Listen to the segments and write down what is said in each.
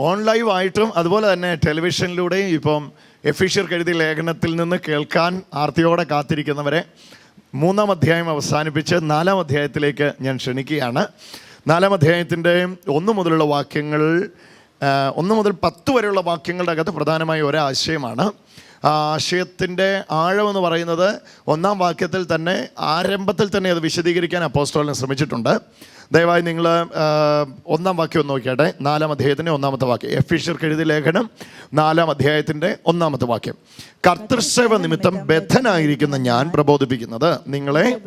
On live ആയിട്ടും അതുപോലെ തന്നെ ടെലിവിഷനിലൂടെയും ഇപ്പം എഫിഷ്യർ എഴുതിയ ലേഖനത്തിൽ നിന്ന് കേൾക്കാൻ ആർത്തിയോടെ കാത്തിരിക്കുന്നവരെ മൂന്നാം അധ്യായം അവസാനിപ്പിച്ച് നാലാം അധ്യായത്തിലേക്ക് ഞാൻ ക്ഷണിക്കുകയാണ്. നാലാം അധ്യായത്തിന്റെ ഒന്ന് മുതലുള്ള വാക്യങ്ങൾ ഒന്ന് മുതൽ പത്ത് വരെയുള്ള വാക്യങ്ങളുടെ അകത്ത് പ്രധാനമായ ഒരാശയമാണ്. ആശയത്തിന്റെ ആഴമെന്ന് പറയുന്നത് ഒന്നാം വാക്യത്തിൽ തന്നെ ആരംഭത്തിൽ തന്നെ അത് വിശദീകരിക്കാൻ അപ്പോസ്റ്റോളിന് ശ്രമിച്ചിട്ടുണ്ട്. ദയവായി നിങ്ങൾ ഒന്നാം വാക്യം ഒന്ന് നോക്കിയാട്ടെ. നാലാം അധ്യായത്തിന്റെ ഒന്നാമത്തെ വാക്യം. എഫീഷ്യർക്ക് എഴുതിയ ലേഖനം നാലാം അധ്യായത്തിന്റെ ഒന്നാമത്തെ വാക്യം. കർത്തൃസേവ നിമിത്തം ബദ്ധനായിരിക്കുന്ന ഞാൻ പ്രബോധിപ്പിക്കുന്നത്. നിങ്ങളെ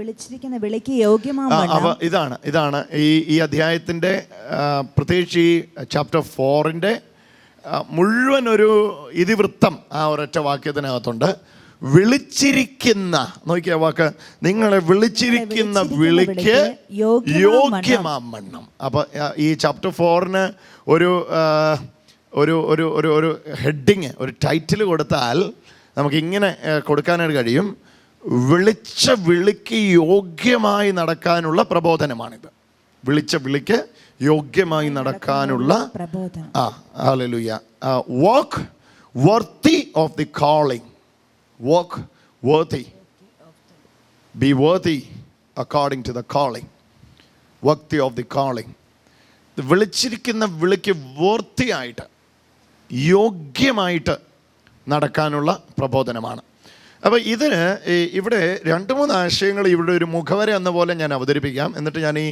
ഇതാണ് ഇതാണ് ഈ ഈ അധ്യായത്തിന്റെ പ്രത്യേകിച്ച് ഈ ചാപ്റ്റർ ഫോറിന്റെ മുഴുവൻ ഒരു ഇതിവൃത്തം ആ ഒരൊറ്റ വാക്യത്തിനകത്തുണ്ട്. വിളിച്ചിരിക്കുന്ന നോക്കിയ വാക്ക് നിങ്ങളെ വിളിച്ചിരിക്കുന്ന വിളിക്ക് യോഗ്യമാം വണ്ണം അപ്പോൾ ഈ ചാപ്റ്റർ ഫോറിന് ഒരു ഒരു ഒരു ഒരു ഒരു ഹെഡിങ് ഒരു ടൈറ്റിൽ കൊടുത്താൽ നമുക്ക് ഇങ്ങനെ ആ, കൊടുക്കാനായിട്ട് കഴിയും. വിളിച്ച വിളിക്ക് യോഗ്യമായി നടക്കാനുള്ള പ്രബോധനമാണിത്. വിളിച്ച വിളിക്ക് യോഗ്യമായി നടക്കാനുള്ള ആ hallelujah walk worthy of the calling walk worthy be worthy according to the calling worthy of the calling വിളിച്ചിരിക്കുന്ന വിളിക്ക് വൃത്തിയായിട്ട് യോഗ്യമായിട്ട് നടക്കാനുള്ള പ്രബോധനമാണ്. അപ്പോൾ ഇതിന് ഇവിടെ രണ്ട് മൂന്ന് ആശയങ്ങൾ ഇവിടെ ഒരു മുഖവര എന്ന പോലെ ഞാൻ അവതരിപ്പിക്കാം. എന്നിട്ട് ഞാൻ ഈ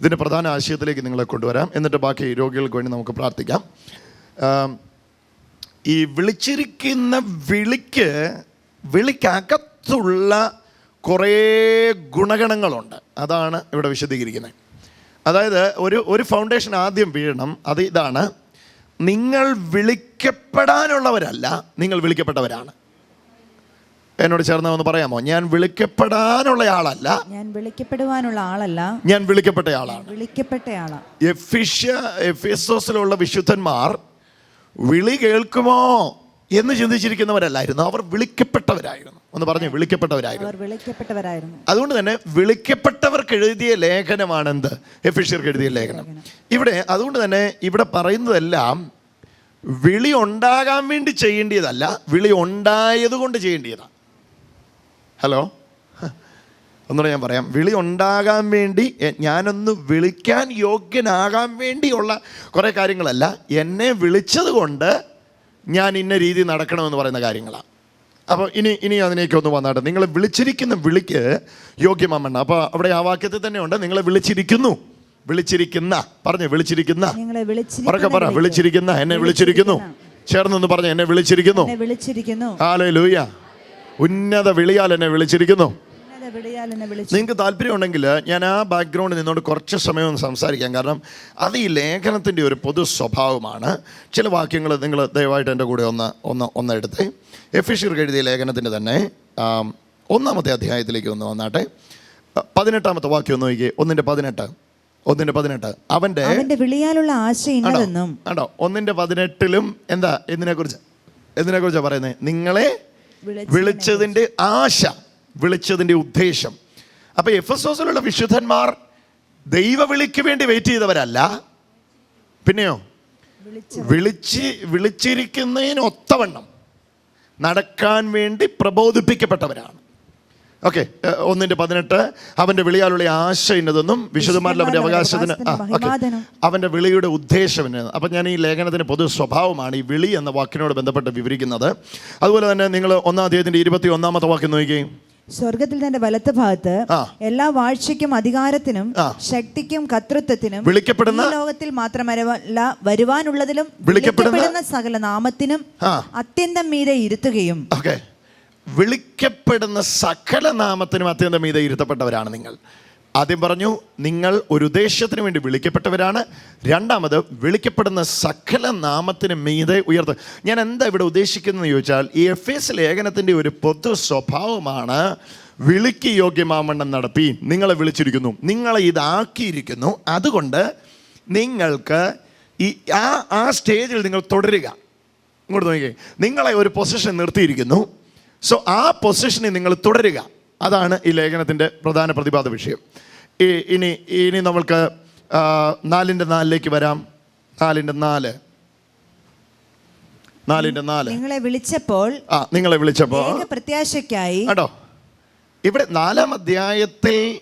ഇതിന്റെ പ്രധാന ആശയത്തിലേക്ക് നിങ്ങളെ കൊണ്ടുവരാം. എന്നിട്ട് ബാക്കി രോഗികൾക്ക് വേണ്ടി നമുക്ക് പ്രാർത്ഥിക്കാം. ഈ വിളിച്ചിരിക്കുന്ന വിളിക്ക് വിളിക്കകത്തുള്ള കുറേ ഗുണഗണങ്ങളുണ്ട്. അതാണ് ഇവിടെ വിശദീകരിക്കുന്നത്. അതായത് ഒരു ഒരു ഫൗണ്ടേഷൻ ആദ്യം വീഴണം. അത് ഇതാണ്. നിങ്ങൾ വിളിക്കപ്പെടാനുള്ളവരല്ല നിങ്ങൾ വിളിക്കപ്പെട്ടവരാണ്. എന്നോട് ചേർന്ന് ഒന്ന് പറയാമോ? ഞാൻ വിളിക്കപ്പെടാനുള്ള ആളല്ല. ഞാൻ വിളിക്കപ്പെടുവാനുള്ള ആളല്ല. ഞാൻ വിളിക്കപ്പെട്ട ആളാണ് എഫിഷ്യ എഫിസോസിലുള്ള വിശുദ്ധന്മാർ വിളി കേൾക്കുമോ എന്ന് ചിന്തിച്ചിരിക്കുന്നവരല്ലായിരുന്നു. അവർ വിളിക്കപ്പെട്ടവരായിരുന്നു. ഒന്ന് പറഞ്ഞു വിളിക്കപ്പെട്ടവരായിരുന്നു. വിളിക്കപ്പെട്ടവരായിരുന്നു. അതുകൊണ്ട് തന്നെ വിളിക്കപ്പെട്ടവർക്ക് എഴുതിയ ലേഖനമാണ് എന്ത് എഫിഷ്യർക്ക് എഴുതിയ ലേഖനം. ഇവിടെ അതുകൊണ്ട് തന്നെ ഇവിടെ പറയുന്നതെല്ലാം വിളി ഉണ്ടാകാൻ വേണ്ടി ചെയ്യേണ്ടിയതല്ല വിളി ഉണ്ടായത് കൊണ്ട് ചെയ്യേണ്ടതാണ് ഹലോ ഒന്നുകൂടെ ഞാൻ പറയാം. വിളി ഉണ്ടാകാൻ വേണ്ടി ഞാനൊന്ന് വിളിക്കാൻ യോഗ്യനാകാൻ വേണ്ടിയുള്ള കുറേ കാര്യങ്ങളല്ല. എന്നെ വിളിച്ചത് കൊണ്ട് ഞാൻ ഇന്ന രീതി നടക്കണമെന്ന് പറയുന്ന കാര്യങ്ങളാണ് അപ്പോൾ ഇനി ഇനി അതിനേക്ക് ഒന്ന് വന്നാട്ടെ നിങ്ങൾ വിളിച്ചിരിക്കുന്ന വിളിക്ക് യോഗ്യമാമണ്ണ അപ്പോൾ അവിടെ ആ വാക്യത്തിൽ തന്നെ ഉണ്ട്. നിങ്ങളെ വിളിച്ചിരിക്കുന്നു. വിളിച്ചിരിക്കുന്ന. പറഞ്ഞു വിളിച്ചിരിക്കുന്ന. പറക്കെ പറ വിളിച്ചിരിക്കുന്ന എന്നെ വിളിച്ചിരിക്കുന്നു. ചേർന്നൊന്ന് പറഞ്ഞു എന്നെ വിളിച്ചിരിക്കുന്നു. എന്നെ വിളിച്ചിരിക്കുന്നു. ഹാലേ ലൂയ ഉന്നത വിളിയാൽ എന്നെ വിളിച്ചിരിക്കുന്നു. നിങ്ങൾക്ക് താല്പര്യമുണ്ടെങ്കിൽ ഞാൻ ആ ബാക്ക്ഗ്രൗണ്ടിൽ നിന്നോട് കുറച്ച് സമയം ഒന്ന് സംസാരിക്കാം. കാരണം അത് ഈ ലേഖനത്തിന്റെ ഒരു പൊതു സ്വഭാവമാണ്. ചില വാക്യങ്ങൾ നിങ്ങൾ ദയവായിട്ട് എന്റെ കൂടെ ഒന്ന് ഒന്ന് ഒന്ന് എടുത്ത്. എഫിഷ്യർ എഴുതിയ ലേഖനത്തിന്റെ തന്നെ ഒന്നാമത്തെ അധ്യായത്തിലേക്ക് ഒന്ന് വന്നാട്ടെ. പതിനെട്ടാമത്തെ വാക്യം ഒന്ന് നോക്കിയേ. ഒന്നിന്റെ പതിനെട്ട് ഒന്നിന്റെ പതിനെട്ട്. അവന്റെ അവന്റെ വിളിയാലുള്ള ആശ ഇന്നതെന്നും. ആണോ? ഒന്നിന്റെ പതിനെട്ടിലും എന്താ? എന്തിനെക്കുറിച്ച്? എന്തിനെക്കുറിച്ചാണ് പറയുന്നത് നിങ്ങളെ വിളിച്ചതിന്റെ ആശ വിളിച്ചതിന്റെ ഉദ്ദേശം. അപ്പോൾ എഫ് എസ് ഓസിലുള്ള വിശുദ്ധന്മാർ ദൈവവിളിക്ക് വേണ്ടി വെയിറ്റ് ചെയ്തവരല്ല. പിന്നെയോ? വിളിച്ച വിളിച്ച് വിളിച്ചിരിക്കുന്നതിന് ഒത്തവണ്ണം നടക്കാൻ വേണ്ടി പ്രബോധിപ്പിക്കപ്പെട്ടവരാണ്. ഓക്കെ ഒന്നിന്റെ പതിനെട്ട് അവന്റെ വിളിയാലുള്ള ആശ ഇന്നതെന്നും വിശുദ്ധമാരിൽ അവന്റെ അവകാശത്തിന് അവന്റെ വിളിയുടെ ഉദ്ദേശം എന്നത് അപ്പം ഞാൻ ഈ ലേഖനത്തിന്റെ പൊതു സ്വഭാവമാണ് ഈ വിളി എന്ന വാക്കിനോട് ബന്ധപ്പെട്ട് വിവരിക്കുന്നത്. അതുപോലെ തന്നെ നിങ്ങൾ ഒന്നാം തീയതിന്റെ ഇരുപത്തി ഒന്നാമത്തെ വാക്ക് നോക്കുകയും സ്വർഗത്തിൽ തന്റെ വലത്ത് ഭാഗത്ത് എല്ലാ വാഴ്ചയ്ക്കും അധികാരത്തിനും ശക്തിക്കും കർത്തൃത്വത്തിനും വിളിക്കപ്പെടുന്ന ലോകത്തിൽ മാത്രമല്ല വരുവാനുള്ളതിലും വിളിക്കപ്പെടുന്ന- സകല നാമത്തിനും അത്യന്തം മീരെ ഇരുത്തുകയും വിളിക്കപ്പെടുന്ന സകല നാമത്തിനും അത്യന്തം മീതെ ഇരുത്തപ്പെട്ടവരാണ് നിങ്ങൾ. ആദ്യം പറഞ്ഞു നിങ്ങൾ ഒരു ഉദ്ദേശത്തിന് വേണ്ടി വിളിക്കപ്പെട്ടവരാണ്. രണ്ടാമത് വിളിക്കപ്പെടുന്ന സകല നാമത്തിന് മീതെ ഉയർത്ത. ഞാൻ എന്താ ഇവിടെ ഉദ്ദേശിക്കുന്നതെന്ന് ചോദിച്ചാൽ ഈ എഫ് എസ് ലേഖനത്തിന്റെ ഒരു പൊതു സ്വഭാവമാണ് വിളിക്ക് യോഗ്യമാവണ്ണം നടത്തി നിങ്ങളെ വിളിച്ചിരിക്കുന്നു. നിങ്ങളെ ഇതാക്കിയിരിക്കുന്നു. അതുകൊണ്ട് നിങ്ങൾക്ക് ഈ ആ ആ സ്റ്റേജിൽ നിങ്ങൾ തുടരുക. ഇങ്ങോട്ട് നോക്കിയേ നിങ്ങളെ ഒരു പൊസിഷൻ നിർത്തിയിരിക്കുന്നു. സോ ആ പൊസിഷനിൽ നിങ്ങൾ തുടരുക. അതാണ് ഈ ലേഖനത്തിന്റെ പ്രധാന പ്രതിപാദ വിഷയം. ഈ ഇനി ഇനി നമ്മൾക്ക് നാലിന്റെ നാലിലേക്ക് വരാം. നാലിന്റെ നാല്. നാലിന്റെ നാല്. നിങ്ങളെ വിളിച്ചപ്പോൾ ആ നിങ്ങളെ വിളിച്ചപ്പോൾ പ്രത്യാശയ്ക്കായി കേട്ടോ ഇവിടെ നാലാം അധ്യായത്തിൽ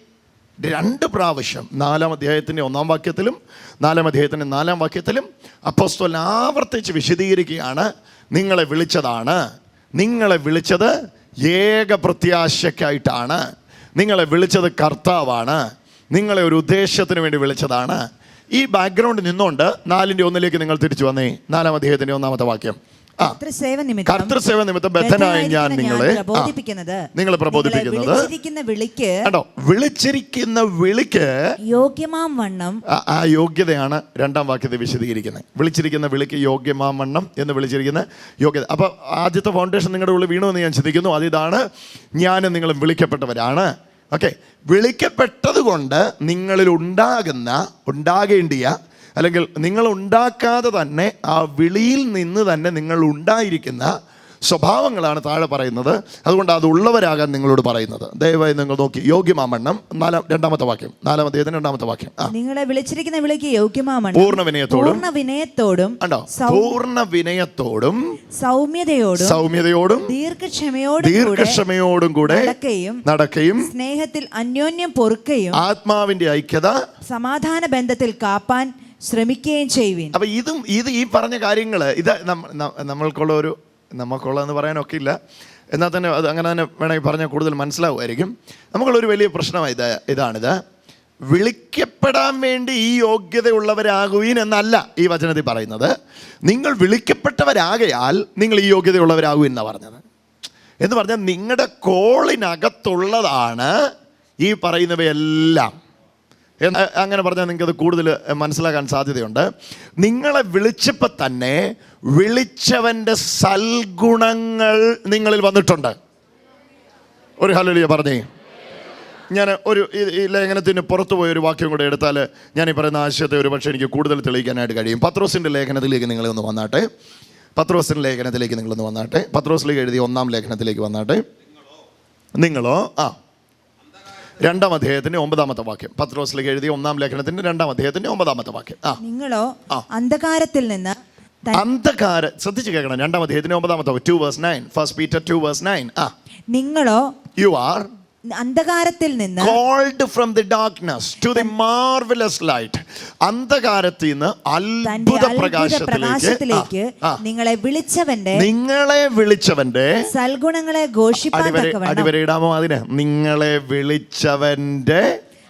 രണ്ട് പ്രാവശ്യം നാലാം അധ്യായത്തിന്റെ ഒന്നാം വാക്യത്തിലും നാലാം അധ്യായത്തിന്റെ നാലാം വാക്യത്തിലും അപ്പോസ്തോൽ ആവർത്തിച്ച് വിശദീകരിക്കുകയാണ്. നിങ്ങളെ വിളിച്ചതാണ്. നിങ്ങളെ വിളിച്ചത് ഏക പ്രത്യാശയ്ക്കായിട്ടാണ്. നിങ്ങളെ വിളിച്ചത് കർത്താവാണ്. നിങ്ങളെ ഒരു ഉദ്ദേശത്തിന് വേണ്ടി വിളിച്ചതാണ്. ഈ ബാക്ക്ഗ്രൗണ്ട് നിന്നുകൊണ്ട് നാലിന്റെ ഒന്നിലേക്ക് നിങ്ങൾ തിരിച്ചു വന്നേ. നാലാം അദ്ദേഹത്തിന്റെ ഒന്നാമത്തെ വാക്യം. കർത്തൃസേവ നിമിത്തം ബദ്ധനായ ഞാൻ നിങ്ങളെ. പ്രബോധിപ്പിക്കുന്നത്. നിങ്ങളെ പ്രബോധിപ്പിക്കുന്നത്. വിളിക്ക് വിളിച്ചിരിക്കുന്ന വിളിക്ക് യോഗ്യമാം വണ്ണം. ആ- ആ യോഗ്യതയാണ് രണ്ടാം വാക്യത്തെ വിശദീകരിക്കുന്നത്. വിളിച്ചിരിക്കുന്ന വിളിക്ക് യോഗ്യമാം വണ്ണം എന്ന് വിളിച്ചിരിക്കുന്ന യോഗ്യത. അപ്പോൾ ആദ്യത്തെ ഫൗണ്ടേഷൻ നിങ്ങളുടെ ഉള്ളിൽ വീണു എന്ന് ഞാൻ ചിന്തിക്കുന്നു. അതിതാണ് ഞാനും നിങ്ങളും വിളിക്കപ്പെട്ടവരാണ്. ഓക്കെ വിളിക്കപ്പെട്ടത് കൊണ്ട് നിങ്ങളിൽ ഉണ്ടാകുന്ന ഉണ്ടാകേണ്ടിയ അല്ലെങ്കിൽ നിങ്ങൾ ഉണ്ടാക്കാതെ തന്നെ ആ വിളിയിൽ നിന്ന് തന്നെ നിങ്ങൾ ഉണ്ടായിരിക്കുന്ന സ്വഭാവങ്ങളാണ് താഴെ പറയുന്നത്. അതുകൊണ്ട് അത് ഉള്ളവരാകാൻ നിങ്ങളോട് പറയുന്നത്. ദയവായി നിങ്ങൾ നോക്കി. യോഗ്യമാമണ്ണം. നാലാം രണ്ടാമത്തെ വാക്യം. നാലാമത്തെ രണ്ടാമത്തെ വാക്യം. നിങ്ങളെ വിളിച്ചിരിക്കുന്ന വിളിക്ക് യോഗ്യമാം വണ്ണം പൂർണ വിനയത്തോടും. പൂർണ വിനയത്തോടും പൂർണ വിനയത്തോടും. സൗമ്യതയോടും. സൗമ്യതയോടും. ദീർഘക്ഷമയോടും ദീർഘക്ഷമയോടും കൂടെ നടക്കുകയും നടക്കുകയും സ്നേഹത്തിൽ അന്യോന്യം പൊറുക്കുകയും ആത്മാവിന്റെ ഐക്യത സമാധാന ബന്ധത്തിൽ കാപ്പാൻ ശ്രമിക്കുകയും ചെയ്യുവിൻ. അപ്പൊ ഇതും ഇത് ഈ പറഞ്ഞ കാര്യങ്ങൾ ഇത് നമ്മ- നമ്മൾക്കുള്ള ഒരു നമുക്കുള്ള എന്ന് പറയാനൊക്കെ ഇല്ല എന്നാൽ തന്നെ അത് അങ്ങനെ തന്നെ വേണമെങ്കിൽ പറഞ്ഞാൽ കൂടുതൽ മനസ്സിലാവുമായിരിക്കും. നമുക്കുള്ളൊരു വലിയ പ്രശ്നമായി ഇത് ഇതാണിത്. വിളിക്കപ്പെടാൻ വേണ്ടി ഈ യോഗ്യതയുള്ളവരാകുവീൻ എന്നല്ല ഈ വചനത്തിൽ പറയുന്നത്. നിങ്ങൾ വിളിക്കപ്പെട്ടവരാകയാൽ നിങ്ങൾ ഈ യോഗ്യതയുള്ളവരാകുവീൻ എന്നാണ് പറഞ്ഞത്. എന്ന് പറഞ്ഞാൽ നിങ്ങളുടെ കോളിനകത്തുള്ളതാണ് ഈ പറയുന്നവയെല്ലാം. അങ്ങനെ പറഞ്ഞാൽ നിങ്ങൾക്ക് അത് കൂടുതൽ മനസ്സിലാക്കാൻ സാധ്യതയുണ്ട്. നിങ്ങളെ വിളിച്ചപ്പോൾ തന്നെ വിളിച്ചവന്റെ സൽഗുണങ്ങൾ നിങ്ങളിൽ വന്നിട്ടുണ്ട്. ഒരു ഹലോലിയ പറഞ്ഞേ. ഞാൻ ഒരു ഈ- ലേഖനത്തിന് പുറത്തു പോയ ഒരു വാക്യം കൂടെ എടുത്താൽ ഞാൻ ഈ പറയുന്ന ആശയത്തെ ഒരു പക്ഷേ എനിക്ക് കൂടുതൽ തെളിയിക്കാനായിട്ട് കഴിയും. പത്രോസിന്റെ ലേഖനത്തിലേക്ക് നിങ്ങളൊന്ന് വന്നാട്ടെ. പത്രോസിന്റെ ലേഖനത്തിലേക്ക് നിങ്ങളൊന്ന് വന്നാട്ടെ. പത്രോസിലേക്ക് എഴുതിയ ഒന്നാം ലേഖനത്തിലേക്ക് വന്നാട്ടെ. നിങ്ങളോ? ആ. രണ്ടാം അധ്യായത്തിന്റെ ഒമ്പതാമത്തെ വാക്യം. പത്രോസിലേക്ക് എഴുതിയ ഒന്നാം ലേഖനത്തിന്റെ രണ്ടാം അധ്യായത്തിന്റെ ഒമ്പതാമത്തെ വാക്യം. ആ. നിങ്ങളോ അന്ധകാരത്തിൽ നിന്ന് അന്ധകാരം ശ്രദ്ധിച്ചു കേൾക്കണം. രണ്ടാം അധ്യായത്തിന്റെ ഒമ്പതാമത്തെ two verse nine first Peter two verse nine ആ. നിങ്ങളോ യു ആർ അന്ധകാരത്തിൽ നിന്ന് called from the darkness to the marvellous light അന്ധകാരത്തിൽ നിന്ന് അത്ഭുത പ്രകാശത്തിലേക്ക്. നിങ്ങളെ വിളിച്ചവന്റെ നിങ്ങളെ വിളിച്ചവന്റെ സൽഗുണങ്ങളെ അടിവരെ ഇടാമോ അതിന്? നിങ്ങളെ വിളിച്ചവന്റെ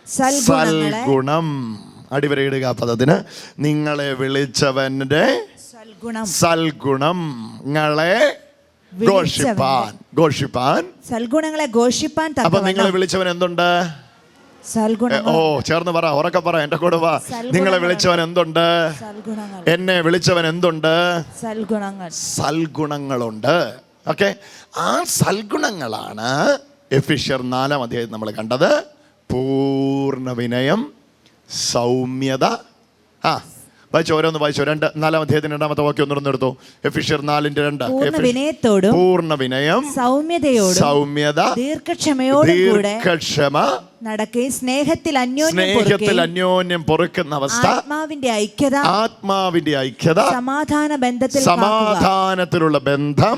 സൽഗുണം. അടിവരെ ഇടുക പദത്തിന് നിങ്ങളെ വിളിച്ചവന്റെ സൽഗുണം. സൽഗുണം. ങ്ങളെ വിളിച്ചവന്റെ ഘോഷിപ്പാൻ ഘോഷിപ്പാൻ സൽഗുണങ്ങളെ ഘോഷിപ്പാൻ അപ്പൊ നിങ്ങളെ വിളിച്ചവൻ എന്തുണ്ട്? ഓ ചേർന്ന് പറ ഉറക്കെ പറ എന്റെ കൂടെ വാ. നിങ്ങളെ വിളിച്ചവൻ എന്തുണ്ട്? എന്നെ വിളിച്ചവൻ എന്തുണ്ട്? സൽഗുണങ്ങളുണ്ട്. ഓക്കെ. ആ സൽഗുണങ്ങളാണ് എഫിഷ്യർ നാലാം അധ്യായം നമ്മൾ കണ്ടത്. പൂർണ വിനയം സൗമ്യത. ആ വായിച്ചോ ഓരോന്ന് വായിച്ചോ. രണ്ട് നാലാം അധ്യായത്തിന് രണ്ടാമത്തെ വാക്യം ഒന്ന് എടുത്തോ എഫിഷ്യർ നാലിന്റെ രണ്ട്. പൂർണ വിനയത്തോടും പൂർണ വിനയം സൗമ്യതയോടും സൗമ്യത ദീർഘക്ഷമയോടും കൂടെ ദീർഘക്ഷമ നടക്കുകയും സ്നേഹത്തിൽ അന്യോന്യം സ്നേഹത്തിൽ പൊറുക്കുകയും അന്യോന്യം പൊറുക്കുന്ന അവസ്ഥ ആത്മാവിന്റെ ഐക്യത ആത്മാവിന്റെ ഐക്യത സമാധാന ബന്ധത്തിൽ കാക്കുക. സമാധാനത്തിലുള്ള ബന്ധം.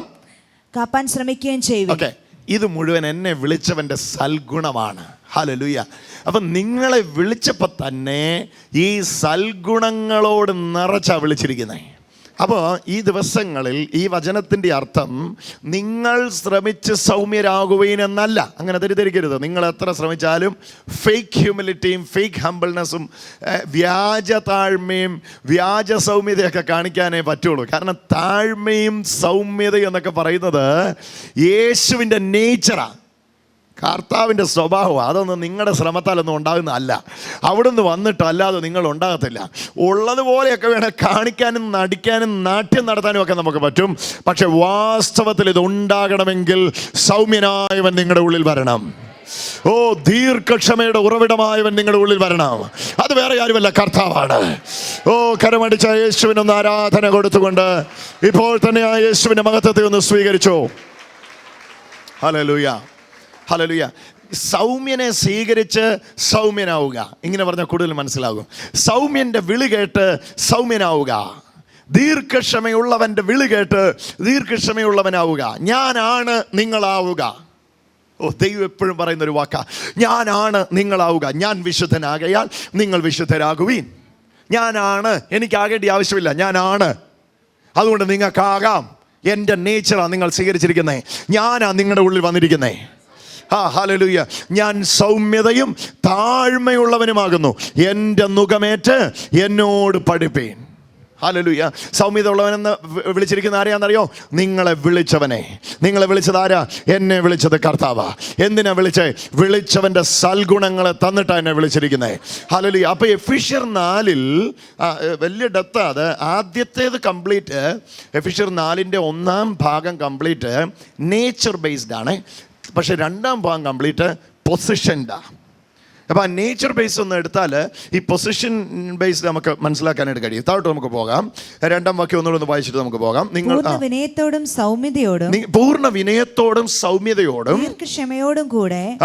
കാപ്പാൻ ശ്രമിക്കുകയും ചെയ്യുക ഓക്കെ. ഇത് മുഴുവൻ എന്നെ വിളിച്ചവന്റെ സൽഗുണമാണ്. ഹലലുയ. അപ്പം നിങ്ങളെ വിളിച്ചപ്പോൾ തന്നെ ഈ സൽഗുണങ്ങളോട് നിറച്ചാണ് വിളിച്ചിരിക്കുന്നത് അപ്പോൾ ഈ ദിവസങ്ങളിൽ ഈ വചനത്തിന്റെ അർത്ഥം നിങ്ങൾ ശ്രമിച്ച് സൗമ്യരാകുവീൻ എന്നല്ല. അങ്ങനെ തെറ്റിദ്ധരിക്കരുത്. നിങ്ങൾ എത്ര ശ്രമിച്ചാലും ഫേക്ക് ഹ്യൂമിലിറ്റിയും ഫേക്ക് ഹമ്പിൾനെസ്സും വ്യാജ താഴ്മയും വ്യാജ സൗമ്യതയൊക്കെ കാണിക്കാനേ പറ്റുള്ളൂ. കാരണം താഴ്മയും സൗമ്യതയും എന്നൊക്കെ പറയുന്നത് യേശുവിന്റെ നേച്ചറാണ് കർത്താവിന്റെ സ്വഭാവം അതൊന്നും നിങ്ങളുടെ ശ്രമത്താലൊന്നും ഉണ്ടാകുന്നതല്ല. അവിടുന്ന് വന്നിട്ട് അല്ലാതെ നിങ്ങൾ ഉണ്ടാകത്തില്ല. ഉള്ളതുപോലെയൊക്കെ വേണേൽ കാണിക്കാനും നടിക്കാനും നാട്യം നടത്താനും ഒക്കെ നമുക്ക് പറ്റും. പക്ഷെ വാസ്തവത്തിൽ ഇത് ഉണ്ടാകണമെങ്കിൽ സൗമ്യനായവൻ നിങ്ങളുടെ ഉള്ളിൽ വരണം. ഓ ദീർഘക്ഷമയുടെ ഉറവിടമായവൻ നിങ്ങളുടെ ഉള്ളിൽ വരണം. അത് വേറെ ആരുമല്ല കർത്താവാണ്. ഓ കരമടിച്ച യേശുവിനൊന്ന് ആരാധന കൊടുത്തുകൊണ്ട് ഇപ്പോൾ തന്നെ ആ യേശുവിന്റെ മഹത്വത്തെ ഒന്ന് സ്വീകരിച്ചോ. ഹലോ ഹലലുയ ഹലലുയ സൗമ്യനെ സ്വീകരിച്ച് സൗമ്യനാവുക. ഇങ്ങനെ പറഞ്ഞാൽ കൂടുതൽ മനസ്സിലാകും. സൗമ്യന്റെ വിളി കേട്ട് സൗമ്യനാവുക. ദീർഘക്ഷമയുള്ളവന്റെ വിളി കേട്ട് ദീർഘക്ഷമയുള്ളവനാവുക. ഞാനാണ് നിങ്ങളാവുക. ഓ ദൈവം എപ്പോഴും പറയുന്ന ഒരു വാക്കാ. ഞാനാണ് നിങ്ങളാവുക. ഞാൻ വിശുദ്ധനാകയാൽ നിങ്ങൾ വിശുദ്ധരാകുവീൻ. ഞാനാണ്. എനിക്കാകേണ്ടി ആവശ്യമില്ല. ഞാനാണ്. അതുകൊണ്ട് നിങ്ങൾക്കാകാം. എന്റെ നേച്ചറാണ് നിങ്ങൾ സ്വീകരിച്ചിരിക്കുന്നത് ഞാനാണ് നിങ്ങളുടെ ഉള്ളിൽ വന്നിരിക്കുന്നത് ആ ഹലലുയ്യ ഞാൻ സൗമ്യതയും താഴ്മയുള്ളവനുമാകുന്നു. എന്റെ മുഖമേറ്റ് എന്നോട് പഠിപ്പീൻ. ഹലലുയ്യ സൗമ്യത ഉള്ളവനെന്ന് വിളിച്ചിരിക്കുന്ന ആരെയാണെന്നറിയോ? നിങ്ങളെ വിളിച്ചവനെ. നിങ്ങളെ വിളിച്ചത് ആരാ? എന്നെ വിളിച്ചത് കർത്താവ. എന്തിനാ വിളിച്ചേ? വിളിച്ചവന്റെ സൽഗുണങ്ങളെ തന്നിട്ടാണ് എന്നെ വിളിച്ചിരിക്കുന്നത് ഹലലുയ്യ അപ്പോൾ എഫിഷ്യർ നാലിൽ വലിയ ഡെത്താത് ആദ്യത്തേത് കംപ്ലീറ്റ് എഫിഷ്യർ നാലിന്റെ ഒന്നാം ഭാഗം കംപ്ലീറ്റ് നേച്ചർ ബേസ്ഡ് ആണ്. പക്ഷെ രണ്ടാം ഭാഗം കംപ്ലീറ്റ് പൊസിഷന്റെ അപ്പോൾ ആ നേച്ചർ ബേസ് ഒന്ന് എടുത്താൽ ഈ പൊസിഷൻ ബേസ് നമുക്ക് മനസ്സിലാക്കാനായിട്ട് കഴിയും. താഴോട്ട് നമുക്ക് പോകാം. രണ്ടാം വാക്യം ഒന്നുകൂടെ ഒന്ന് വായിച്ചിട്ട് നമുക്ക് പോകാം. നിങ്ങൾ വിനയത്തോടും സൗമ്യതയോടും പൂർണ വിനയത്തോടും സൗമ്യതയോടും ക്ഷമയോടും കൂടെ.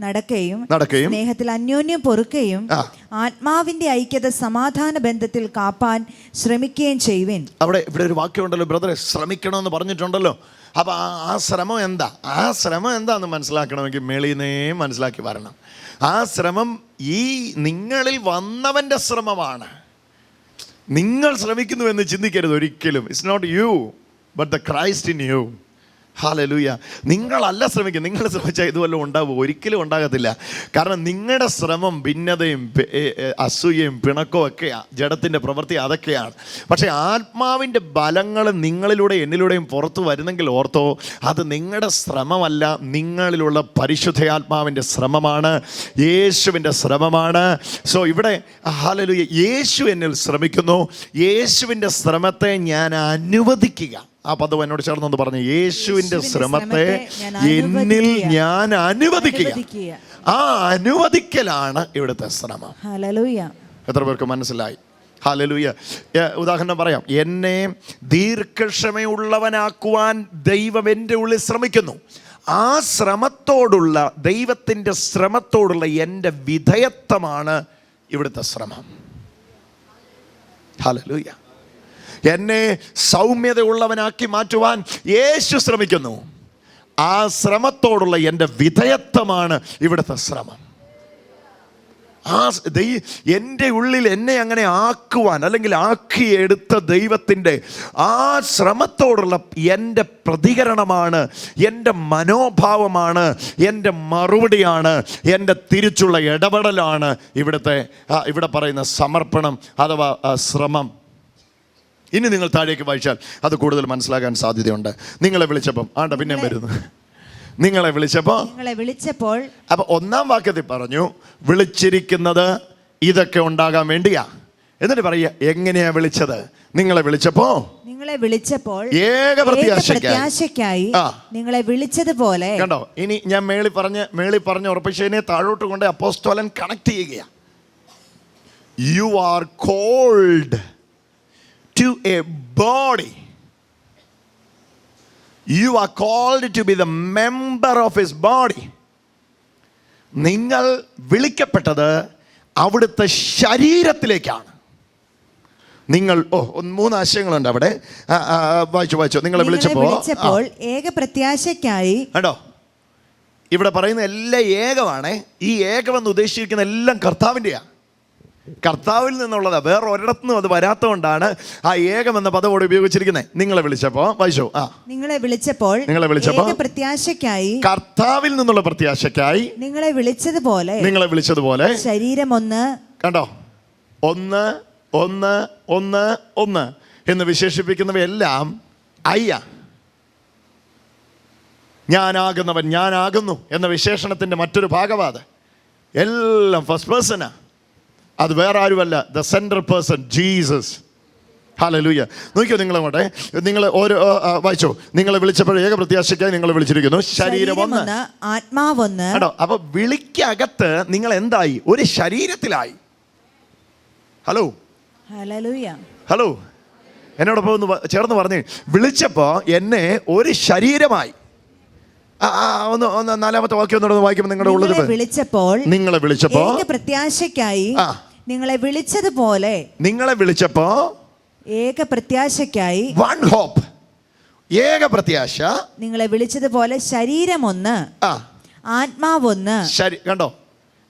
നടക്കുകയും നടക്കുകയും സ്നേഹത്തിൽ അന്യോന്യം പൊറുക്കുകയും ആത്മാവിന്റെ ഐക്യത സമാധാന ബന്ധത്തിൽ കാപ്പാൻ ശ്രമിക്കുകയും ചെയ്യുവിൻ. അവിടെ ഇവിടെ ഒരു വാക്യം വാക്യമുണ്ടല്ലോ ബ്രദറെ ശ്രമിക്കണമെന്ന് പറഞ്ഞിട്ടുണ്ടല്ലോ. അപ്പോൾ ആ ശ്രമം എന്താ? ആ ശ്രമം എന്താന്ന് മനസ്സിലാക്കണമെങ്കിൽ മെളിനേ മനസ്സിലാക്കി വരണം. ആ ശ്രമം ഈ നിങ്ങളിൽ വന്നവന്റെ ശ്രമമാണ്. നിങ്ങൾ ശ്രമിക്കുന്നു എന്ന് ചിന്തിക്കരുത് ഒരിക്കലും. It's not you but the Christ in you hallelujah. നിങ്ങളല്ല ശ്രമിക്കുക. നിങ്ങൾ ശ്രമിച്ചാൽ ഇതുവല്ല ഉണ്ടാവും ഒരിക്കലും ഉണ്ടാകത്തില്ല. കാരണം നിങ്ങളുടെ ശ്രമം ഭിന്നതയും അസൂയയും പിണക്കവും ഒക്കെയാണ് ജഡത്തിന്റെ പ്രവൃത്തി അതൊക്കെയാണ്. പക്ഷേ ആത്മാവിന്റെ ബലങ്ങൾ നിങ്ങളിലൂടെ എന്നിലൂടെയും പുറത്തു വരുന്നെങ്കിൽ ഓർത്തോ അത് നിങ്ങളുടെ ശ്രമമല്ല നിങ്ങളിലുള്ള പരിശുദ്ധയാത്മാവിന്റെ ശ്രമമാണ് യേശുവിന്റെ ശ്രമമാണ്. സോ ഇവിടെ ഹാലലൂയ യേശു എന്നിൽ ശ്രമിക്കുന്നു. യേശുവിന്റെ ശ്രമത്തെ ഞാൻ അനുവദിക്കുക. ആ പദവ് എന്നോട് ചേർന്നൊന്ന് പറഞ്ഞു യേശുവിന്റെ യേശുവിന്റെ ശ്രമത്തെ എന്നിൽ ഞാൻ അനുവദിക്കുക. ആ അനുവദിക്കലാണ് ഇവിടുത്തെ ശ്രമം. എത്ര പേർക്ക് മനസ്സിലായി? ഹാലലൂയ ഉദാഹരണം പറയാം. എന്നെ ദീർഘക്ഷമയുള്ളവനാക്കുവാൻ ദൈവം എന്റെ ഉള്ളിൽ ശ്രമിക്കുന്നു. ആ ശ്രമത്തോടുള്ള ദൈവത്തിന്റെ ശ്രമത്തോടുള്ള എന്റെ വിധേയത്വമാണ് ഇവിടുത്തെ ശ്രമം. ഹാലലൂയ എന്നെ സൗമ്യതയുള്ളവനാക്കി മാറ്റുവാൻ യേശു ശ്രമിക്കുന്നു. ആ ശ്രമത്തോടുള്ള എന്റെ വിധേയത്വമാണ് ഇവിടുത്തെ ശ്രമം. ആ ദൈ എന്റെ ഉള്ളിൽ എന്നെ അങ്ങനെ ആക്കുവാൻ അല്ലെങ്കിൽ ആക്കിയെടുത്ത ദൈവത്തിന്റെ ആ ശ്രമത്തോടുള്ള എന്റെ പ്രതികരണമാണ് എന്റെ മനോഭാവമാണ് എന്റെ മറുപടിയാണ് എന്റെ തിരിച്ചുള്ള ഇടപെടലാണ് ഇവിടുത്തെ ഇവിടെ പറയുന്ന സമർപ്പണം അഥവാ ശ്രമം. ഇനി നിങ്ങൾ താഴേക്ക് വായിച്ചാൽ അത് കൂടുതൽ മനസ്സിലാക്കാൻ സാധ്യതയുണ്ട്. നിങ്ങളെ വിളിച്ചപ്പം ആണ്ട പിന്നെ വരുന്നു. നിങ്ങളെ വിളിച്ചപ്പോൾ നിങ്ങളെ വിളിച്ചപ്പോൾ അപ്പൊ ഒന്നാം വാക്യത്തിൽ പറഞ്ഞു വിളിച്ചിരിക്കുന്നത് ഇതൊക്കെ ഉണ്ടാകാൻ വേണ്ടിയാ. എന്നിട്ട് പറയുക എങ്ങനെയാ വിളിച്ചത്? നിങ്ങളെ വിളിച്ചപ്പോ നിങ്ങളെ വിളിച്ചപ്പോൾ ഏക പ്രത്യാശയ്ക്കായി. നിങ്ങളെ വിളിച്ചതുപോലെ കണ്ടോ? ഇനി ഞാൻ മേളി പറഞ്ഞ് മേളി പറഞ്ഞ് ഉറപ്പിച്ചതിനെ താഴോട്ട് കൊണ്ട് അപ്പോസ്തോലൻ കണക്ട് ചെയ്യുകയാണ് you are called to a body. You are called to be the member of his body നിങ്ങൾ വിളിക്കപ്പെട്ടത് അവിടുത്തെ ശരീരത്തിലേക്കാണ്. നിങ്ങൾ ഓ മൂന്ന് ആശയങ്ങളുണ്ട് അവിടെ. വായിച്ചു വായിച്ചു. നിങ്ങളെ. വിളിച്ചപ്പോൾ ഏക പ്രത്യാശയ്ക്കായി കണ്ടോ? ഇവിടെ പറയുന്ന എല്ലാം ഏകമാണ്. ഈ ഏകമെന്ന് ഉദ്ദേശിച്ചിരിക്കുന്ന എല്ലാം കർത്താവിന്റെയാ. കർത്താവിൽ നിന്നുള്ളത് വേറെ ഒരിടത്തുനിന്നും അത് വരാത്തതുകൊണ്ടാണ് ആ ഏകം എന്ന പദം കൂടെ ഉപയോഗിച്ചിരിക്കുന്നത്. നിങ്ങളെ വിളിച്ചപ്പോ വൈശു ആ. നിങ്ങളെ വിളിച്ചപ്പോൾ നിങ്ങളെ വിളിച്ചപ്പോ പ്രത്യാശക്കായി കർത്താവിൽ നിന്നുള്ള പ്രത്യാശക്കായി നിങ്ങളെ വിളിച്ചതുപോലെ നിങ്ങളെ വിളിച്ചതുപോലെ ശരീരം ഒന്ന് കണ്ടോ? ഒന്ന് ഒന്ന് ഒന്ന് ഒന്ന് എന്ന് വിശേഷിപ്പിക്കുന്നവയെല്ലാം അയ്യ. ഞാനാകുന്നവൻ ഞാനാകുന്നു എന്ന വിശേഷണത്തിന്റെ മറ്റൊരു ഭാഗവാത് എല്ലാം ഫസ്റ്റ് പേഴ്സണാ അത് വേറെ ആരുമല്ല. The central person Jesus hallelujah നോക്കിയോ നിങ്ങൾ അങ്ങോട്ടെ? നിങ്ങൾ ഓരോ വായിച്ചോ? നിങ്ങളെ വിളിച്ചപ്പോൾ ഏക പ്രത്യാശയ്ക്കായി നിങ്ങളെ വിളിച്ചിരിക്കുന്നു. ശരീരം ഒന്ന്. ആത്മാവ് ആത്മാവൊന്ന്. കേട്ടോ അപ്പൊ വിളിക്കകത്ത് നിങ്ങൾ എന്തായി? ഒരു ശരീരത്തിലായി. ഹലോ ഹലോ എന്നോടൊപ്പം ഒന്ന് ചേർന്ന് പറഞ്ഞു. വിളിച്ചപ്പോൾ എന്നെ ഒരു ശരീരമായി. ഒന്ന് ഒന്ന് നാലാമത്തെ വാക്യം ഒന്നുകൂടെ വായിക്കുമ്പോൾ നിങ്ങളുടെ ഉള്ളിൽ വിളിച്ചപ്പോൾ നിങ്ങളെ വിളിച്ചപ്പോൾ പ്രത്യാശയ്ക്കായി ആ. നിങ്ങളെ വിളിച്ചതുപോലെ നിങ്ങളെ വിളിച്ചപ്പോ ഏക പ്രത്യാശയ്ക്കായി വൺ ഹോപ്പ് ഏക പ്രത്യാശ. നിങ്ങളെ വിളിച്ചതുപോലെ ശരീരമൊന്ന് ആ. ആത്മാവൊന്ന്. ശരി കണ്ടോ?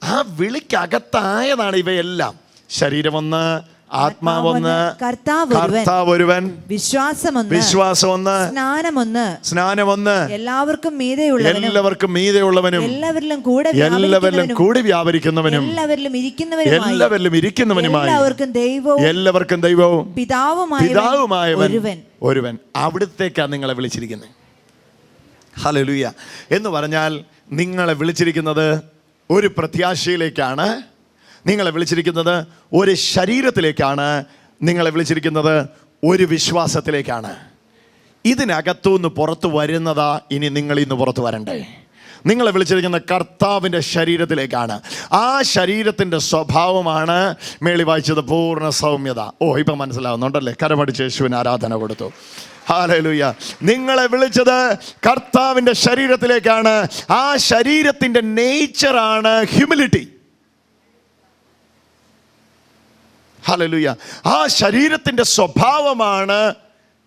ആ വിളിക്കകത്തായതാണ് ഇവയെല്ലാം. ശരീരമൊന്ന് ആത്മാവൊന്ന് കർത്താവ് ഒരുവൻ. വിശ്വാസമൊന്ന് വിശ്വാസമൊന്ന് സ്നാനമൊന്ന് സ്നാനമൊന്ന് എല്ലാവർക്കും മീതയുള്ള എല്ലാവർക്കും മീതെയുള്ളവനും എല്ലാവരിലും കൂടെ എല്ലാവരിലും കൂടി വ്യാപരിക്കുന്നവനും എല്ലാവരിലും ഇരിക്കുന്നവനും എല്ലാവരിലും ഇരിക്കുന്നവനുമായി എല്ലാവർക്കും ദൈവവും എല്ലാവർക്കും ദൈവവും പിതാവുമായ പിതാവുമായവൻ ഒരുവൻ. ഒരുവൻ. അവിടത്തേക്കാണ് നിങ്ങളെ വിളിച്ചിരിക്കുന്നത്. ഹലലുയ എന്ന് പറഞ്ഞാൽ നിങ്ങളെ വിളിച്ചിരിക്കുന്നത് ഒരു പ്രത്യാശയിലേക്കാണ്. നിങ്ങളെ വിളിച്ചിരിക്കുന്നത് ഒരു ശരീരത്തിലേക്കാണ്. നിങ്ങളെ വിളിച്ചിരിക്കുന്നത് ഒരു വിശ്വാസത്തിലേക്കാണ്. ഇതിനകത്തുനിന്ന് പുറത്തു വരുന്നതാ ഇനി നിങ്ങൾ ഇന്ന് പുറത്തു വരണ്ടേ. നിങ്ങളെ വിളിച്ചിരിക്കുന്ന കർത്താവിന്റെ ശരീരത്തിലേക്കാണ്. ആ ശരീരത്തിന്റെ സ്വഭാവമാണ് മേളി വായിച്ചത് പൂർണ സൗമ്യത. ഓ ഇപ്പം മനസ്സിലാവുന്നുണ്ടല്ലേ? കരമടിച്ച് യേശുവിന് ആരാധന കൊടുത്തു. ഹാലലൂയ. നിങ്ങളെ വിളിച്ചത് കർത്താവിന്റെ ശരീരത്തിലേക്കാണ്. ആ ശരീരത്തിന്റെ നേച്ചറാണ് ഹ്യൂമിലിറ്റി ഹലലുയ ആ ശരീരത്തിന്റെ സ്വഭാവമാണ്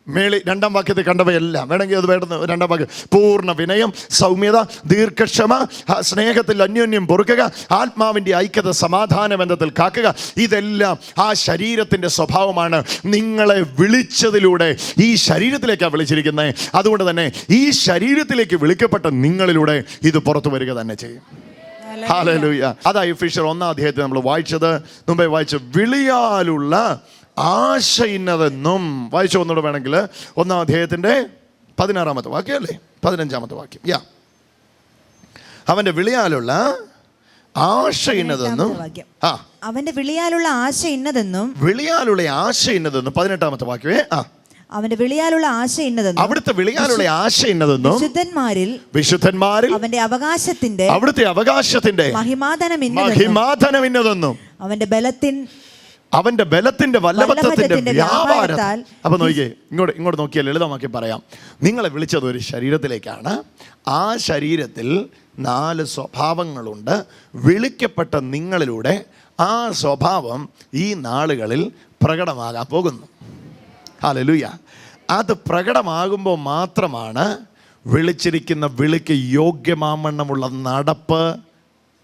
മേളി രണ്ടാം വാക്യത്തിൽ കണ്ടവയെല്ലാം. വേണമെങ്കിൽ അത് വേണ്ട രണ്ടാം വാക്യം. പൂർണ വിനയം സൗമ്യത ദീർഘക്ഷമ സ്നേഹത്തിൽ അന്യോന്യം പൊറുക്കുക ആത്മാവിന്റെ ഐക്യത സമാധാന ബന്ധത്തിൽ കാക്കുക. ഇതെല്ലാം ആ ശരീരത്തിന്റെ സ്വഭാവമാണ്. നിങ്ങളെ വിളിച്ചതിലൂടെ ഈ ശരീരത്തിലേക്കാണ് വിളിച്ചിരിക്കുന്നത്. അതുകൊണ്ട് തന്നെ ഈ ശരീരത്തിലേക്ക് വിളിക്കപ്പെട്ട നിങ്ങളിലൂടെ ഇത് പുറത്തു വരിക തന്നെ ചെയ്യും. ഹാലലൂയ അതാ ഫിഷർ ഒന്നാം അധ്യായത്തിൽ നമ്മൾ വായിച്ചത്. മുമ്പേ വായിച്ച വിളിയാലുള്ള ആശയിന്നതെന്നും വായിച്ചു ഒന്നുകൂടെ വേണമെങ്കിൽ. ഒന്നാം അധ്യായത്തിന്റെ പതിനാറാമത്തെ വാക്യം അല്ലേ? പതിനഞ്ചാമത്തെ വാക്യം. യാ അവന്റെ വിളിയാലുള്ള ആശ ഇന്നതെന്നും. ആ. അവന്റെ വിളിയാലുള്ള ആശ ഇന്നതെന്നും. വിളിയാലുള്ള ആശ ഇന്നതെന്നും. പതിനെട്ടാമത്തെ വാക്യമേ. ആ. അവന്റെ വിളിയാലുള്ള ആശ ഇന്നതെന്നും അവിടുത്തെ വിളിയാലുള്ള ആശ ഇന്നതെന്നും വിശുദ്ധന്മാരിൽ വിശുദ്ധന്മാരിൽ അവന്റെ അവകാശത്തിന്റെ അവിടുത്തെ അവകാശത്തിന്റെ മഹിമാധനം ഇന്നതെന്നും മഹിമാധനം ഇന്നതെന്നും അവന്റെ ബലത്തിൻ അവന്റെ ബലത്തിന്റെ വല്ലഭത്വത്തിന്റെ വ്യാപാരം വ്യാപാരത്താൽ അപ്പൊ നോക്കിയേ ഇങ്ങോട്ട് ഇങ്ങോട്ട് നോക്കിയാൽ ലളിതമാക്കി പറയാം. നിങ്ങളെ വിളിച്ചത് ഒരു ശരീരത്തിലേക്കാണ്. ആ ശരീരത്തിൽ നാല് സ്വഭാവങ്ങളുണ്ട്. വിളിക്കപ്പെട്ട നിങ്ങളിലൂടെ ആ സ്വഭാവം ഈ നാളുകളിൽ പ്രകടമാകാൻ പോകുന്നു. ഹല്ലേലൂയ അത് പ്രകടമാകുമ്പോൾ മാത്രമാണ് വിളിച്ചിരിക്കുന്ന വിളിക്ക് യോഗ്യമാമണ്ണമുള്ള നടപ്പ്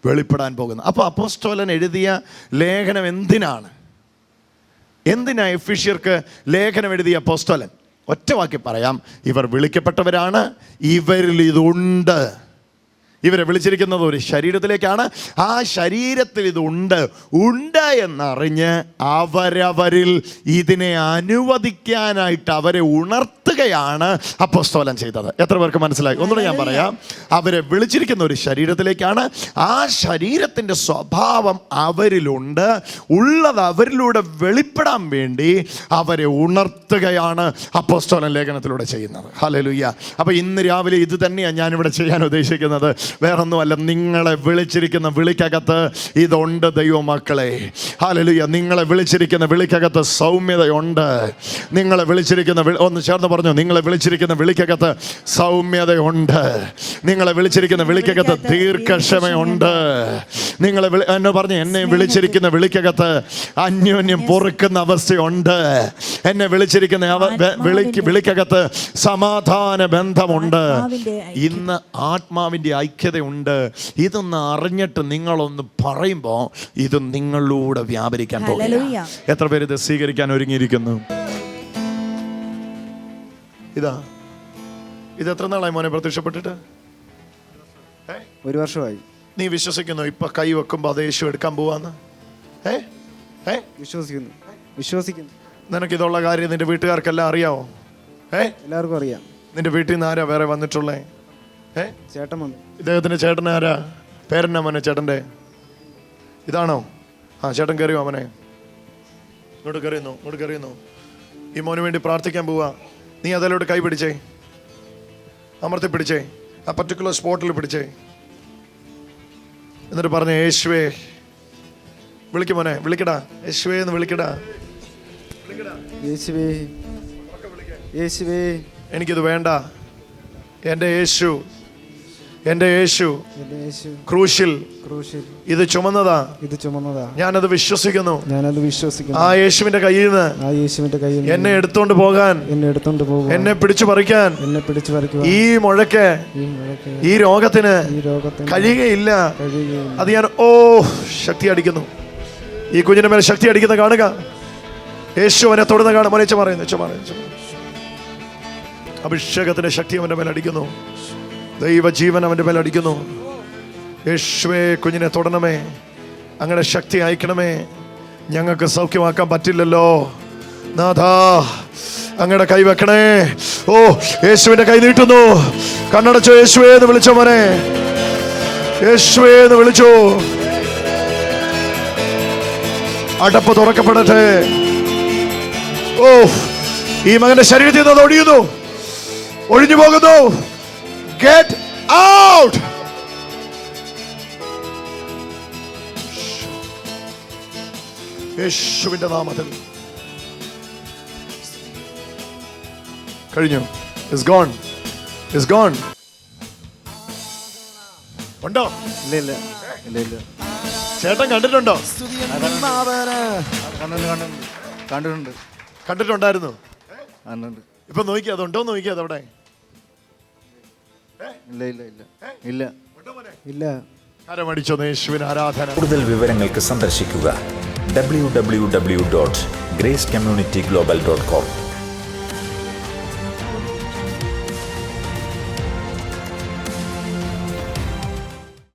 വെളിപ്പെടാൻ പോകുന്നത്. അപ്പോൾ അപ്പോസ്റ്റോലൻ എഴുതിയ ലേഖനം എന്തിനാണ്? എന്തിനാ എഫിഷ്യർക്ക് ലേഖനം എഴുതിയ അപ്പോസ്റ്റോലൻ ഒറ്റവാക്കി പറയാം. ഇവർ വിളിക്കപ്പെട്ടവരാണ്. ഇവരിൽ ഇതുണ്ട്. ഇവരെ വിളിച്ചിരിക്കുന്നത് ഒരു ശരീരത്തിലേക്കാണ്. ആ ശരീരത്തിൽ ഇതുണ്ട് ഉണ്ട്. എന്നറിഞ്ഞ് അവരവരിൽ ഇതിനെ അനുവദിക്കാനായിട്ട് അവരെ ഉണർത്തുകയാണ് അപ്പോസ്തോലൻ ചെയ്തത്. എത്ര പേർക്ക് മനസ്സിലായി? ഒന്നുകൂടെ ഞാൻ പറയാം. അവരെ വിളിച്ചിരിക്കുന്ന ഒരു ശരീരത്തിലേക്കാണ്. ആ ശരീരത്തിന്റെ സ്വഭാവം അവരിലുണ്ട്. ഉള്ളത് അവരിലൂടെ വെളിപ്പെടാൻ വേണ്ടി അവരെ ഉണർത്തുകയാണ് അപ്പോസ്തോലൻ ലേഖനത്തിലൂടെ ചെയ്യുന്നത്. ഹലലുയ്യ അപ്പോൾ ഇന്ന് രാവിലെ ഇത് തന്നെയാണ് ഞാനിവിടെ ചെയ്യാൻ ഉദ്ദേശിക്കുന്നത്. വേറൊന്നുമല്ല നിങ്ങളെ വിളിച്ചിരിക്കുന്ന വിളിക്കകത്ത് ഇതുണ്ട് ദൈവമക്കളെ. ഹാലലുയ നിങ്ങളെ വിളിച്ചിരിക്കുന്ന വിളിക്കകത്ത് സൗമ്യതയുണ്ട്. നിങ്ങളെ വിളിച്ചിരിക്കുന്ന വിളി- ഒന്ന് ചേർന്ന് പറഞ്ഞു. നിങ്ങളെ വിളിച്ചിരിക്കുന്ന വിളിക്കകത്ത് സൗമ്യതയുണ്ട്. നിങ്ങളെ വിളിച്ചിരിക്കുന്ന വിളിക്കകത്ത് ദീർഘക്ഷമയുണ്ട്. നിങ്ങളെ വിളി എന്നെ പറഞ്ഞു എന്നെ വിളിച്ചിരിക്കുന്ന വിളിക്കകത്ത് അന്യോന്യം പൊറുക്കുന്ന അവസ്ഥയുണ്ട്. എന്നെ വിളിച്ചിരിക്കുന്ന വിളിക്ക് വിളിക്കകത്ത് സമാധാന ബന്ധമുണ്ട് ആത്മാവിന്റെ ഇന്ന് ആത്മാവിന്റെ ഐക്യതയുണ്ട് ഇതൊന്ന് അറിഞ്ഞിട്ട് നിങ്ങളൊന്ന് പറയുമ്പോൾ ഇത് നിങ്ങളിലൂടെ വ്യാപരിക്കാൻ പോകും. എത്ര പേര് ഇത് സ്വീകരിക്കാൻ ഒരുങ്ങിയിരിക്കുന്നു? ഇതാ. ഇത് എത്ര നാളായി മോനെ പ്രത്യക്ഷപ്പെട്ടിട്ട്? ഒരു വർഷമായി. നീ വിശ്വസിക്കുന്നു ഇപ്പൊ കൈ വെക്കുമ്പോൾ അത് യേശു എടുക്കാൻ പോവാന്ന്? ഏ? ഏ? വിശ്വസിക്കുന്നു. വിശ്വസിക്കുന്നു. നിനക്ക് ഇതുള്ള കാര്യം നിന്റെ വീട്ടുകാർക്കെല്ലാം അറിയാവോ? ഏ? എല്ലാവർക്കും അറിയാം. നിന്റെ വീട്ടിൽ നിന്ന് ആരാ വേറെ വന്നിട്ടുള്ളേ? ഏ? ചേട്ടൻ വന്നു. ഇദ്ദേഹത്തിന്റെ ചേട്ടൻ ആരാ? പേരെന്നാ മോനെ ചേട്ടന്റെ? ഇതാണോ? ആ ചേട്ടൻ കയറിയോ അവനെ ഇങ്ങോട്ട് കയറിയുന്നു ഇങ്ങോട്ട് കയറിയുന്നു? ഈ മോന് വേണ്ടി പ്രാർത്ഥിക്കാൻ പോവാ. നീ അതിലോട്ട് കൈ പിടിച്ചേ. അമർത്തി പിടിച്ചേ. ആ പർട്ടിക്കുലർ സ്പോട്ടിൽ പിടിച്ചേ. എന്നിട്ട് പറഞ്ഞ യേശുവേ. വിളിക്കും മോനെ വിളിക്കടാ. യേശുവേ എന്ന് വിളിക്കടാ. യേശുവേ. യേശുവേ. എനിക്കിത് വേണ്ട. എന്റെ യേശു. എന്റെ യേശു ക്രൂശിൽ ഇത് ചുമന്നതാ. ഇത് ചുമന്നതാ. ഞാനത് വിശ്വസിക്കുന്നു. ഞാനത് വിശ്വസിക്കുന്നു. ആ യേശുവിന്റെ കയ്യിൽ നിന്ന് ആ യേശുവിന്റെ കയ്യിൽ എന്നെ എടുത്തോണ്ട് പോകാൻ എന്നെ എടുത്തോണ്ട് പോകാൻ എന്നെ പിടിച്ചു പറിക്കാൻ എന്നെ പിടിച്ചു പറിക്കുക ഈ മുഴക്ക് ഈ രോഗത്തിന് ഈ രോഗത്തിന് കഴിയുകയില്ല. അത് ഞാൻ ഓ ശക്തി അടിക്കുന്നു. ഈ കുഞ്ഞിന്റെ മേലെ ശക്തി അടിക്കുന്ന കാണുക. യേശു അവനെ തൊടുന്ന കാണുക പറയുന്നു, പറയുന്നു. അഭിഷേകത്തിന്റെ ശക്തി അവന്റെ മേലെ അടിക്കുന്നു. ദൈവജീവൻ അവന്റെ മേൽ അടിക്കുന്നു. യേശുവേ കുഞ്ഞിനെ തൊടണമേ. അങ്ങനെ ശക്തി അയക്കണമേ. ഞങ്ങൾക്ക് സൗഖ്യമാക്കാൻ പറ്റില്ലല്ലോ. നാഥാ അങ്ങയുടെ കൈ വെക്കണേ. ഓ യേശുവിന്റെ കൈ നീട്ടുന്നു. കണ്ണടച്ചോ യേശുവേ എന്ന് വിളിച്ചോ മോനെ. യേശുവേ എന്ന് വിളിച്ചു. അടപ്പ് തുറക്കപ്പെടട്ടെ. ഓ ഈ മകന്റെ ശരീരത്തിൽ നിന്ന് അത് ഒഴിയുന്നു. ഒഴിഞ്ഞു പോകുന്നു. Get out! യേശുവിന്റെ നാമത്തിൽ. കഴിഞ്ഞു. ഇസ് ഗോൺ ഇസ് ഗോൺ ഉണ്ടോ? ഇല്ല ഇല്ല. ഇല്ല ഇല്ല. ചേട്ടൻ കണ്ടിട്ടുണ്ടോ? കണ്ടിട്ടുണ്ട് കണ്ടിട്ടുണ്ട്. കണ്ടിട്ടുണ്ട്. കണ്ടിട്ടുണ്ടായിരുന്നു. കണ്ടിട്ടുണ്ട്. ഇപ്പൊ നോക്കിയാ? അതുണ്ടോ നോക്കിയാ അതവിടെ? ഇല്ല ഇല്ല ഇല്ല. ഇല്ല. ഇല്ല. കരമടിച്ചോ യേശുവിന് ആരാധന. കൂടുതൽ വിവരങ്ങൾക്ക് സന്ദർശിക്കുക W W W dot grace community global dot com